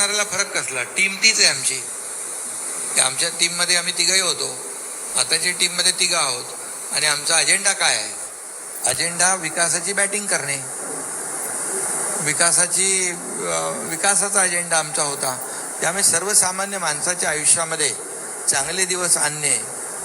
करणाऱ्याला फरक कसला? टीम तीच आहे आमची. आमच्या टीममध्ये आम्ही तिघही होतो. आताच्या टीममध्ये तिघं आहोत. आणि आमचा अजेंडा काय आहे? अजेंडा विकासाची बॅटिंग करणे. विकासाची विकासाचा अजेंडा आमचा होता. त्यामुळे सर्वसामान्य माणसाच्या आयुष्यामध्ये चांगले दिवस आणणे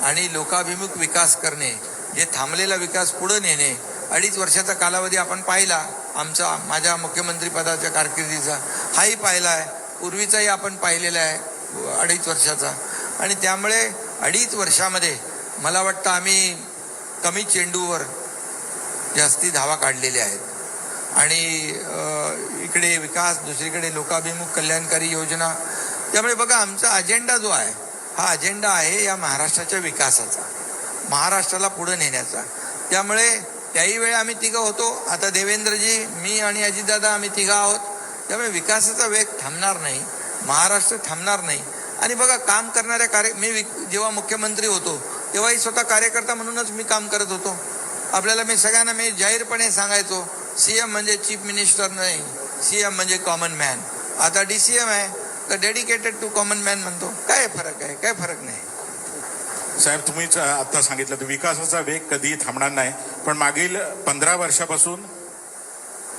आणि लोकाभिमुख विकास करणे जे थांबलेला विकास पुढं नेणे अडीच वर्षाचा कालावधी आपण पाहिला आमचा माझ्या मुख्यमंत्रीपदाच्या कारकिर्दीचा. हाही पाहिला आहे. पूर्वीचाही आपण पाहिलेला आहे अडीच वर्षाचा. आणि त्यामुळे अडीच वर्षामध्ये मला वाटतं आम्ही कमी चेंडूवर जास्ती धावा काढलेल्या आहेत. आणि इकडे विकास दुसरीकडे लोकाभिमुख कल्याणकारी योजना. त्यामुळे बघा आमचा अजेंडा जो आहे हा अजेंडा आहे या महाराष्ट्राच्या विकासाचा महाराष्ट्राला पुढे नेण्याचा. त्यामुळे त्याही वेळी आम्ही तिघं होतो. आता देवेंद्रजी मी आणि अजितदादा आम्ही तिघं आहोत. त्यामुळे विकासाचा वेग थांबणार नाही महाराष्ट्र थांबणार नाही. आणि बघा काम करणाऱ्या कार्य मी जेव्हा मुख्यमंत्री होतो तेव्हाही स्वतः कार्यकर्ता म्हणूनच मी काम करत होतो. आपल्याला मी सगळ्यांना मी जाहीरपणे सांगायचो सी एम म्हणजे चीफ मिनिस्टर नाही सी एम म्हणजे कॉमन मॅन. आता डी सी एम आहे तर डेडिकेटेड टू कॉमन मॅन म्हणतो. काय फरक आहे? काय फरक नाही. साहेब तुम्हीच आता सांगितलं तर विकासाचा वेग कधीही थांबणार नाही. पण मागील पंधरा वर्षापासून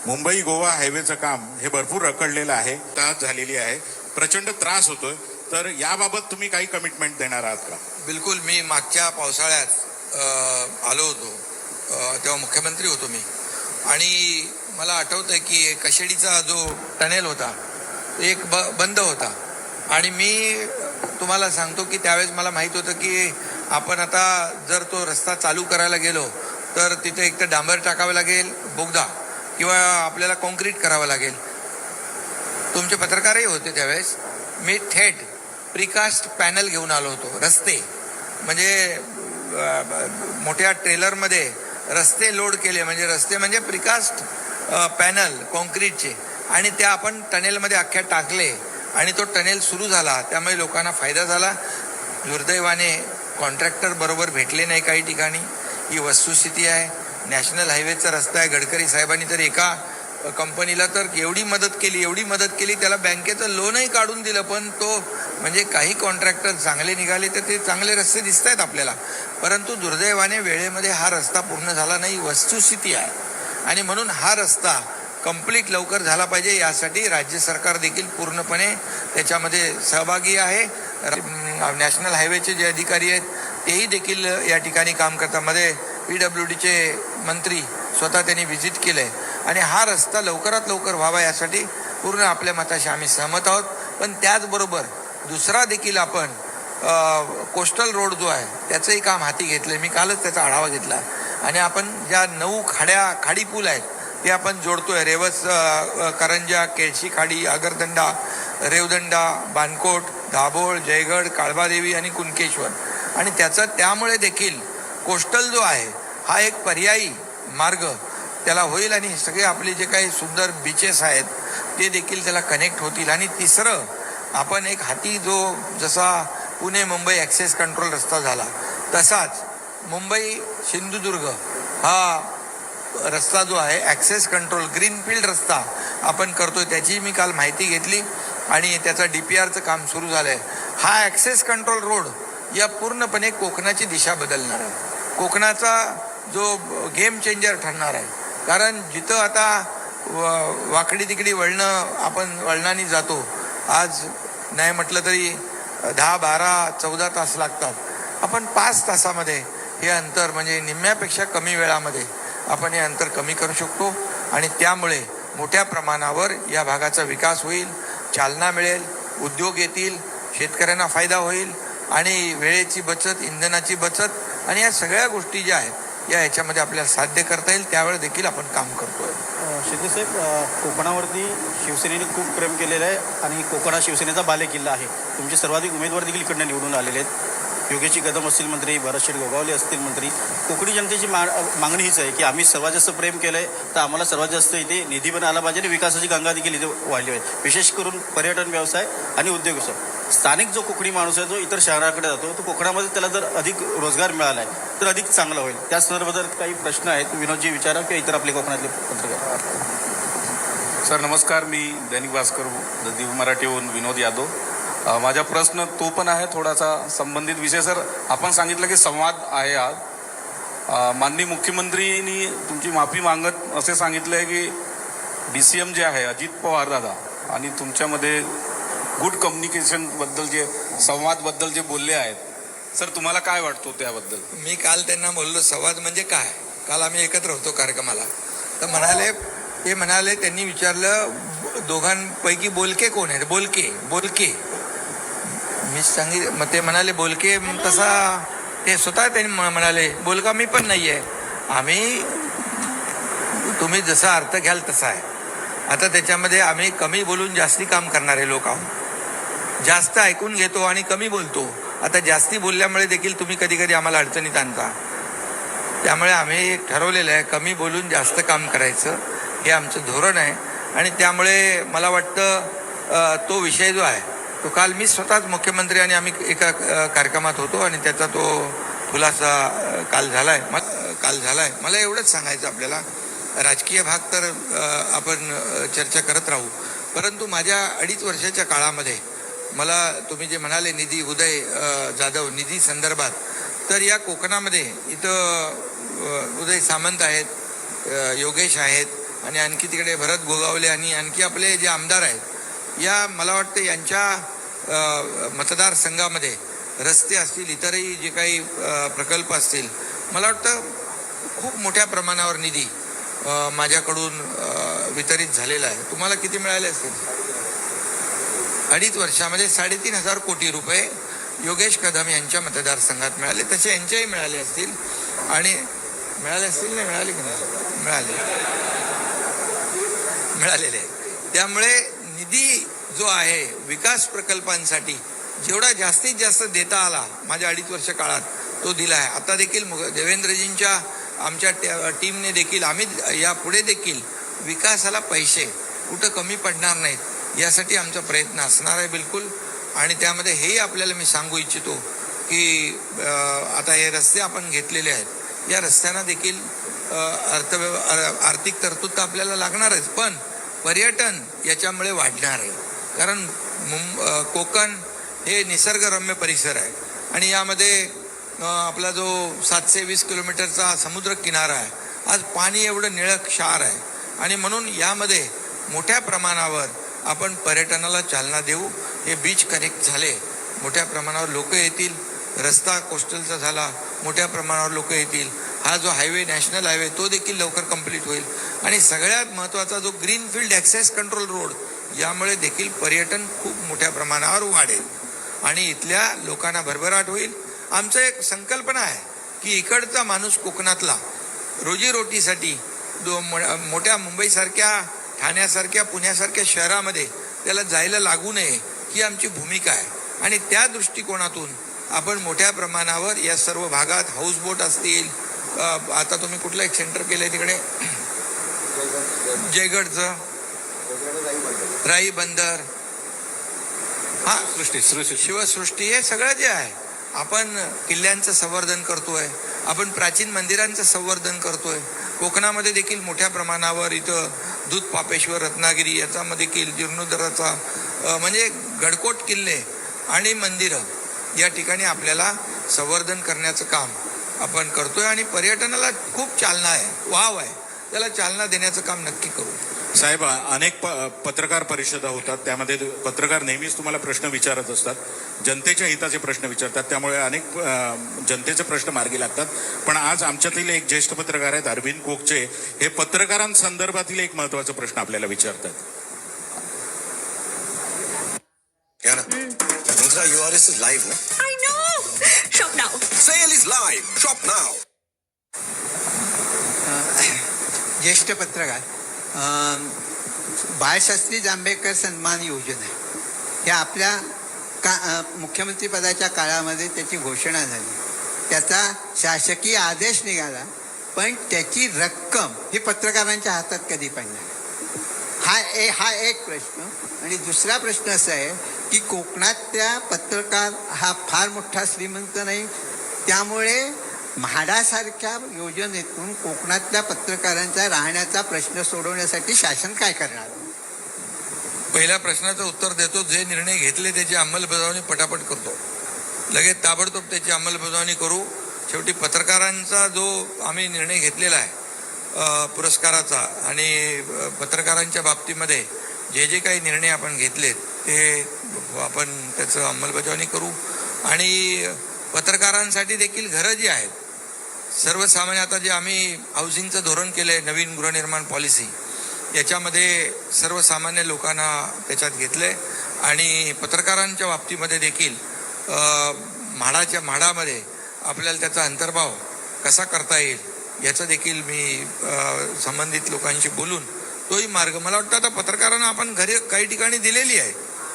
मुंबई गोवा हायवेचं काम हे भरपूर रखडलेलं आहे त्यात झालेली आहे प्रचंड त्रास होतोय. तर याबाबत तुम्ही काही कमिटमेंट देणार आहात का? बिलकुल मी मागच्या पावसाळ्यात आलो होतो. तेव्हा मुख्यमंत्री होतो मी. आणि मला आठवतं आहे की कशेडीचा जो टनेल होता एक ब बंद होता. आणि मी तुम्हाला सांगतो की त्यावेळेस मला माहीत होतं की आपण आता जर तो रस्ता चालू करायला गेलो तर तिथे एक तर डांबर टाकावं लागेल बोगदा. किंवा आपल्याला कॉन्क्रीट करावं लागेल. तुमचे पत्रकारही होते त्यावेळेस. मी थेट प्रिकास्ट पॅनल घेऊन आलो होतो रस्ते. म्हणजे मोठ्या ट्रेलरमध्ये रस्ते लोड केले. म्हणजे रस्ते म्हणजे प्रिकास्ट पॅनल कॉन्क्रीटचे आणि त्या आपण टनेलमध्ये अख्ख्या टाकले. आणि तो टनेल सुरू झाला. त्यामुळे लोकांना फायदा झाला. दुर्दैवाने कॉन्ट्रॅक्टर बरोबर भेटले नाही काही ठिकाणी. ही वस्तुस्थिती आहे. नॅशनल हायवेचा रस्ता आहे. गडकरी साहेबांनी तर एका कंपनीला तर एवढी मदत केली एवढी मदत केली त्याला बँकेचं लोनही काढून दिलं पण तो म्हणजे काही कॉन्ट्रॅक्टर चांगले निघाले तर ते चांगले रस्ते दिसत आहेत आपल्याला. परंतु दुर्दैवाने वेळेमध्ये हा रस्ता पूर्ण झाला नाही वस्तुस्थिती आहे. आणि म्हणून हा रस्ता कंप्लीट लवकर झाला पाहिजे यासाठी राज्य सरकार देखील पूर्णपणे त्याच्यामध्ये सहभागी आहे. नॅशनल हायवेचे जे अधिकारी आहेत तेही देखील या ठिकाणी काम करतामध्ये पी डब्ल्यू डीचे मंत्री स्वतः त्यांनी व्हिजिट केलं आहे आणि हा रस्ता लवकरात लवकर व्हावा यासाठी पूर्ण आपल्या मताशी आम्ही सहमत आहोत. पण त्याचबरोबर दुसरा देखील आपण कोस्टल रोड जो आहे त्याचंही काम हाती घेतलं मी कालच त्याचा आढावा घेतला. आणि आपण ज्या नऊ खाड्या खाडी पूल आहेत ते आपण जोडतोय. रेवस करंजा केळशी खाडी आगरदंडा रेवदंडा बानकोट दाभोळ जयगड काळबादेवी आणि कुणकेश्वर आणि त्याचं त्यामुळे देखील कोस्टल जो आहे हा एक पर्यायी मार्ग त्याला होईल आणि सगळे आपले जे काही सुंदर बीचेस आहेत ते देखील त्याला कनेक्ट होतील. आणि तिसरं आपण एक हाती जो जसा पुणे मुंबई ॲक्सेस कंट्रोल रस्ता झाला तसाच मुंबई सिंधुदुर्ग हा रस्ता जो आहे ॲक्सेस कंट्रोल ग्रीनफील्ड रस्ता आपण करतोय त्याची मी काल माहिती घेतली आणि त्याचा डी पी आरचं काम सुरू झालं आहे हा ॲक्सेस कंट्रोल रोड या पूर्णपणे कोकणाची दिशा बदलणार आहे. कोकणाचा जो गेम चेंजर ठरणार आहे. कारण जिथं आता व- वाकडी तिकडी वळणं आपण वळणाने जातो. आज नाही म्हटलं तरी दहा बारा चौदा तास लागतात. आपण पाच तासामध्ये हे अंतर म्हणजे निम्म्यापेक्षा कमी वेळामध्ये आपण हे अंतर कमी करू शकतो आणि त्यामुळे मोठ्या प्रमाणावर या भागाचा विकास होईल चालना मिळेल उद्योग येतील शेतकऱ्यांना फायदा होईल आणि वेळेची बचत इंधनाची बचत आणि या सगळ्या गोष्टी ज्या आहेत या ह्याच्यामध्ये आपल्याला साध्य करता येईल. त्यावेळेस देखील आपण काम करतोय. शिंदेसाहेब अ, कोकणावरती शिवसेनेने खूप प्रेम केलेलं आहे आणि कोकणा शिवसेनेचा बालेकिल्ला आहे. तुमचे सर्वाधिक उमेदवार देखील इकडनं निवडून आलेले आहेत. योगेशी कदम असतील मंत्री भरतशेठ गोगावले असतील मंत्री. कोकणी जनतेची मा मागणी हीच आहे की आम्ही सर्वात जास्त प्रेम केलं आहे तर आम्हाला सर्वात जास्त इथे निधी पण आला पाहिजे आणि विकासाची गंगा देखील इथे वाढली पाहिजे विशेष करून पर्यटन व्यवसाय आणि उद्योग व्यवसाय स्थानिक जो कोकणी माणूस आहे जो इतर शहराकडे जातो तो कोकणामध्ये त्याला जर अधिक रोजगार मिळाला आहे तर अधिक चांगला होईल. त्या संदर्भात काही प्रश्न आहेत विनोदजी विचारा किंवा इतर आपले कोकणातले पत्रकार. सर नमस्कार. मी दैनिक भास्कर द दिव मराठीहून विनोद यादव. माझा प्रश्न तो पण आहे थोडासा संबंधित विषय. सर आपण सांगितलं की संवाद आहे आज. माननीय मुख्यमंत्रीनी तुमची माफी मागत असे सांगितलं आहे की डी सी एम जे आहे अजित पवार दादा आणि तुमच्यामध्ये गुड कम्युनिकेशनबद्दल जे संवादबद्दल जे बोलले आहेत सर तुम्हाला काय वाटतो त्याबद्दल? मी काल त्यांना बोललो संवाद म्हणजे काय? काल आम्ही एकत्र होतो कार्यक्रमाला. तर म्हणाले ते म्हणाले त्यांनी विचारलं दोघांपैकी बोलके कोण आहेत? बोलके बोलके. मी सांगित मग ते म्हणाले बोलके मग तसा ते स्वतः त्यांनी म- म्हणाले बोलका मी पण नाही आहे आम्ही तुम्ही जसा अर्थ घ्याल तसा आहे. आता त्याच्यामध्ये आम्ही कमी बोलून जास्ती काम करणारे लोक आहोत. जास्त ऐकून घेतो आणि कमी बोलतो. आता जास्ती बोलल्यामुळे देखील तुम्ही कधी कधी आम्हाला अडचणीत आणता. त्यामुळे आम्ही एक ठरवलेलं आहे कमी बोलून जास्त काम करायचं. हे आमचं धोरण आहे. आणि त्यामुळे मला वाटतं तो विषय जो आहे तो काल मी स्वतःच मुख्यमंत्री आणि आम्ही एका कार्यक्रमात होतो आणि त्याचा तो खुलासा काल झाला आहे काल झाला आहे मला एवढंच सांगायचं आपल्याला. राजकीय भाग तर आपण चर्चा करत राहू. परंतु माझ्या अडीच वर्षाच्या काळामध्ये मला तुम्ही जे म्हणाले निधी उदय जाधव निधी संदर्भात तर या कोकणामध्ये इथं उदय सामंत आहेत योगेश आहेत आणि आणखी तिकडे भरत गोगावले आणि आणखी आपले जे आमदार आहेत या मला वाटतं यांच्या मतदारसंघामध्ये रस्ते असतील इतरही जे काही प्रकल्प असतील मला वाटतं खूप मोठ्या प्रमाणावर निधी माझ्याकडून वितरित झालेला आहे. तुम्हाला किती मिळाले असतील? अडीच वर्षामध्ये साडेतीन हजार कोटी रुपये योगेश कदम यांच्या मतदारसंघात मिळाले. तसे यांच्याही मिळाले असतील. आणि मिळाले असतील नाही मिळाले की नाही? मिळाले. मिळालेले. आहे त्यामुळे निधी जो आहे विकास प्रकल्पांसाठी जेवढा जास्तीत जास्त देता आला माझ्या अडीच वर्ष काळात तो दिला आहे. आता देखील मुग- देवेंद्रजींच्या आमच्या टे- टीमने देखील आम्ही यापुढे देखील विकासाला पैसे कुठं कमी पडणार नाहीत. यासाठी आमचा प्रयत्न असणार आहे बिलकुल. आणि त्यामध्ये हेही आपल्याला मी सांगू इच्छितो की आता हे रस्ते आपण घेतलेले आहेत. या रस्त्यांना देखील अर्थव्यव आर्थिक तरतूद तर आपल्याला लागणारच पण पर्यटन याच्यामुळे वाढणार आहे. कारण मुंब कोकण हे निसर्गरम्य परिसर आहे. आणि यामध्ये आपला जो सातशे वीस किलोमीटरचा समुद्र किनारा आहे आज पाणी एवढं निळं क्षार आहे. आणि म्हणून यामध्ये मोठ्या प्रमाणावर आपण पर्यटनाला चालना देऊ. हे बीच कनेक्ट झाले. मोठ्या प्रमाणावर लोक येतील. रस्ता कोस्टलचा झाला. मोठ्या प्रमाणावर लोक येतील. हा जो हायवे नॅशनल हायवे तो देखील लवकर कंप्लीट होईल. आणि सगळ्यात महत्त्वाचा जो ग्रीनफील्ड ॲक्सेस कंट्रोल रोड यामुळे देखील पर्यटन खूप मोठ्या प्रमाणावर वाढेल. आणि इथल्या लोकांना भरभराट होईल. आमचं एक संकल्पना आहे की इकडचा माणूस कोकणातला रोजीरोटीसाठी दो मोठ्या मुंबईसारख्या ठाण्यासारख्या पुण्यासारख्या शहरामध्ये त्याला जायला लागू नये ही आमची भूमिका आहे. आणि त्या दृष्टिकोनातून आपण मोठ्या प्रमाणावर या सर्व भागात हाऊसबोट असतील आता तुम्ही कुठलं एक सेंटर केलं आहे तिकडे? जयगडचं. राई बंदर हा सृष्टी सृष्टी. शिवसृष्टी हे सगळं जे आहे आपण किल्ल्यांचं संवर्धन करतोय. आपण प्राचीन मंदिरांचं संवर्धन करतोय. कोकणामध्ये देखील मोठ्या प्रमाणावर इथं दूध पापेश्वर रत्नागिरी याच्यामध्ये किल जीर्णोद्धराचा म्हणजे गडकोट किल्ले आणि मंदिरं या ठिकाणी आपल्याला संवर्धन करण्याचं काम आपण करतोय आणि पर्यटनाला खूप चालना आहे वाव आहे. त्याला चालना देण्याचं काम नक्की करू. साहेब अनेक प पत्रकार परिषदा होतात. त्यामध्ये पत्रकार नेहमीच तुम्हाला प्रश्न विचारत असतात. जनतेच्या हिताचे प्रश्न विचारतात. त्यामुळे अनेक जनतेचे प्रश्न मार्गी लागतात. पण आज आमच्यातील एक ज्येष्ठ पत्रकार आहेत अरविंद कोकचे. हे पत्रकारांसंदर्भातील एक महत्त्वाचा प्रश्न आपल्याला विचारतात. now. ज्येष्ठ पत्रकार बाळशास्त्री जांभेकर सन्मान योजना हे आपल्या का मुख्यमंत्रीपदाच्या काळामध्ये त्याची घोषणा झाली. त्याचा शासकीय आदेश निघाला पण त्याची रक्कम ही पत्रकारांच्या हातात कधी पडणार? हा ए हा एक प्रश्न. आणि दुसरा प्रश्न असा आहे की कोकणातल्या पत्रकार हा फार मोठा श्रीमंत नाही. त्यामुळे म्हाडासारख्या योजनेतून कोकणातल्या पत्रकारांचा राहण्याचा प्रश्न सोडवण्यासाठी शासन काय करणार? पहिल्या प्रश्नाचं उत्तर देतो. जे निर्णय घेतले त्याची अंमलबजावणी पटापट करतो. लगेच ताबडतोब त्याची अंमलबजावणी करू. शेवटी पत्रकारांचा जो आम्ही निर्णय घेतलेला आहे पुरस्काराचा आणि पत्रकारांच्या बाबतीमध्ये जे जे काही निर्णय आपण घेतलेत ते आपण त्याचं अंमलबजावणी करू. आणि पत्रकारांसाठी देखील घरं जी आहेत सर्वसामान्य आता जे आम्ही हाऊसिंगचं धोरण केलं आहे नवीन गृहनिर्माण पॉलिसी याच्यामध्ये सर्वसामान्य लोकांना त्याच्यात घेतले आणि पत्रकारांच्या बाबतीमध्ये देखील म्हाडाच्या म्हाडामध्ये आपल्याला त्याचा अंतर्भाव कसा करता येईल याचं देखील मी संबंधित लोकांशी बोलून तोही मार्ग मला वाटतं आता पत्रकारांना आपण घरी काही ठिकाणी दिलेली आहे.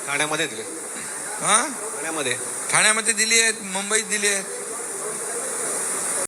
ठाण्यामध्ये दिले. हां? ठाण्यामध्ये. ठाण्यामध्ये दिली आहेत मुंबईत दिली आहेत.